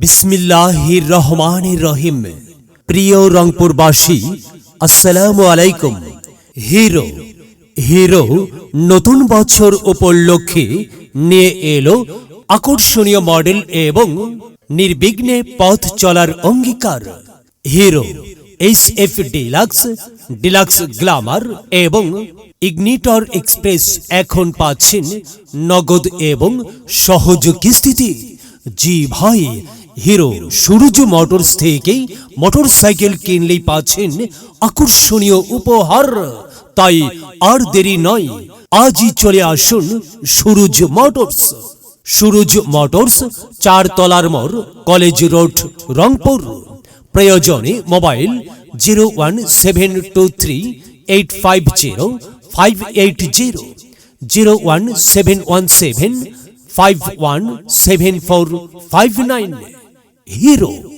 বিসমিল্লাহির রহমানির রহিম। প্রিয় রংপুরবাসী, আসসালামু আলাইকুম। হিরো হিরো, নতুন বছর উপলক্ষে নিয়ে এলো আকর্ষণীয় মডেল এবং নির্বিঘ্নে পথ চলার অঙ্গীকার। Hero H F Deluxe Deluxe Glamour এবং ইগনিটর এক্সপ্রেস এখন পাচ্ছেন নগদ এবং সহজ কিস্তিতে জি ভাই হিরো সূর্য মোটরস থেকেই মোটরসাইকেল কিনলেই পাচ্ছেন আকর্ষণীয় উপহার। তাই আর দেরি নয়, আজই চলে আসুন সুরুজ মোটরস। সুরুজ মোটরস চার তলার মোড়, কলেজ রোড, রংপুর। প্রয়োজনে mobile zero one seven two three eight five zero five eight zero zero one seven one seven five one seven four five nine. Hero